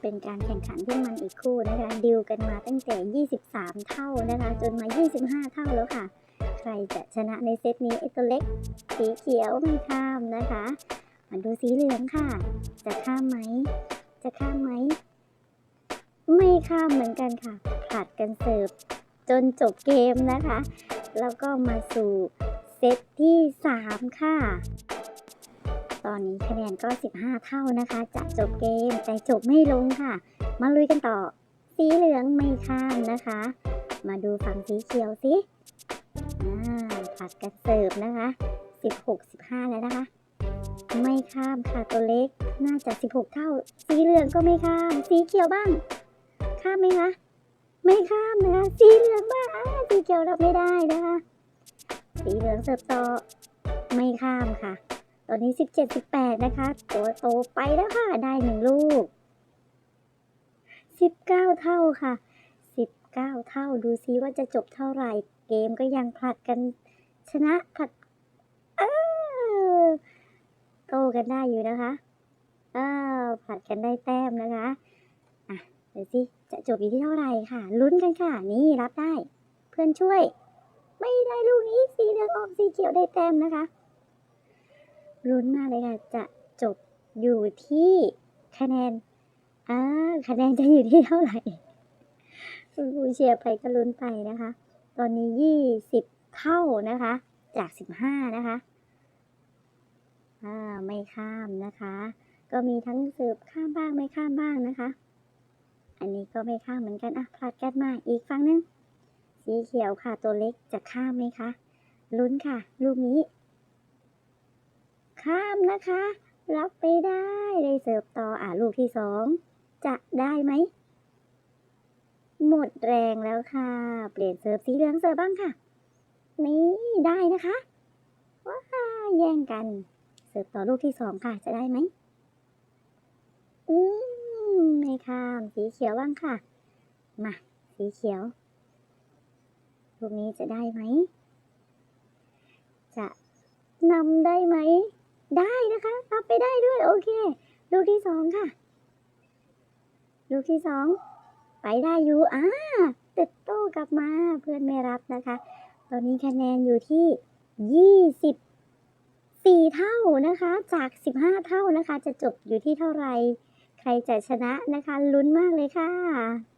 เป็นการแข่งขันที่มันอีกคู่นะคะดิวกันมาตั้งแต่ 23 เท่านะคะ จนมา 25 เท่าแล้วค่ะ ใครจะชนะในเซตนี้ไอตัวเล็ก สีเขียวไม่ข้ามนะคะมาดูสีเหลืองค่ะ จะข้ามไหม จะข้ามไหม ไม่ข้ามเหมือนกันค่ะผัดกันเสิร์ฟจนจบเกมนะคะ แล้วก็มาสู่เซตที่ 3 ค่ะ อนนี้คะแนนก็ 15 เท่านะคะ จะจบเกมแต่จบไม่ลงค่ะ มาลุยกันต่อ สีเหลืองไม่ข้ามนะคะ มาดูฝั่งสีเขียวสิอ่าผัดกันเสิร์ฟนะคะ 16 15 แล้วนะคะ ไม่ข้ามค่ะตัวเล็กน่าจะ 16 เท่า สีเหลืองก็ไม่ข้าม สีเขียวบ้าง ข้ามไหมคะไม่ข้ามนะคะสีเหลืองบ้างสีเขียวรับไม่ได้นะคะ สีเหลืองเสิร์ฟต่อไม่ข้ามค่ะ ตอนนี้ 17 18 นะคะตัวโตไปแล้วค่ะ ได้หนึ่งลูก 19 เท่าค่ะ 19 เท่าดูซิว่าจะจบเท่าไหร่ เกมก็ยังผลัดกันชนะผลัดเออโตกันได้อยู่นะคะเออผลัดกันได้แต้มนะคะอะเดี๋ยวสิจะจบอยู่ที่เท่าไหร่ค่ะ ลุ้นกันค่ะ นี่รับได้ เพื่อนช่วย ไม่ได้ลูกนี้สีเหลืองออกสีเขียวได้แต้มนะคะ ลุ้นมากเลยค่ะ จะจบอยู่ที่คะแนนอ่าคะแนนจะอยู่ที่เท่าไหร่คุณครูเชียร์ไปก็ลุ้นไปนะคะ ตอนนี้ยี่สิบเท่านะคะ จากสิบห้านะคะอ่าไม่ข้ามนะคะ ก็มีทั้งสิร์ฟข้ามบ้างไม่ข้ามบ้างนะคะ อันนี้ก็ไม่ข้ามเหมือนกันอะผลัดกันมาอีกฝั่งหนึงสีเขียวค่ะตัวเล็กจะข้ามไหมคะลุ้นค่ะ ลูกนี้ ข้ามนะคะ รับไปได้ได้เสิร์ฟต่ออะลูกที่สองจะได้ไหม หมดแรงแล้วค่ะ เปลี่ยนเสิร์ฟสีเหลืองเสิร์ฟบ้างค่ะ นี่ได้นะคะว้าแย่งกัน เสิร์ฟต่อลูกที่สองค่ะ จะได้ไหมอืมไม่ข้ามสีเขียวบ้างค่ะ มา สีเขียวลูกนี้จะได้ไหม จะนำได้ไหม ได้นะคะรับไปได้ด้วยโอเค ลูกที่สองค่ะ ลูกที่สองไปได้อยู่อ่าติดโต้กลับมาเพื่อนไม่รับนะคะ ตอนนี้คะแนนอยู่ที่ยี่สิบสี่เท่านะคะ จากสิบห้าเท่านะคะ จะจบอยู่ที่เท่าไหร่ใครจะชนะนะคะ ลุ้นมากเลยค่ะ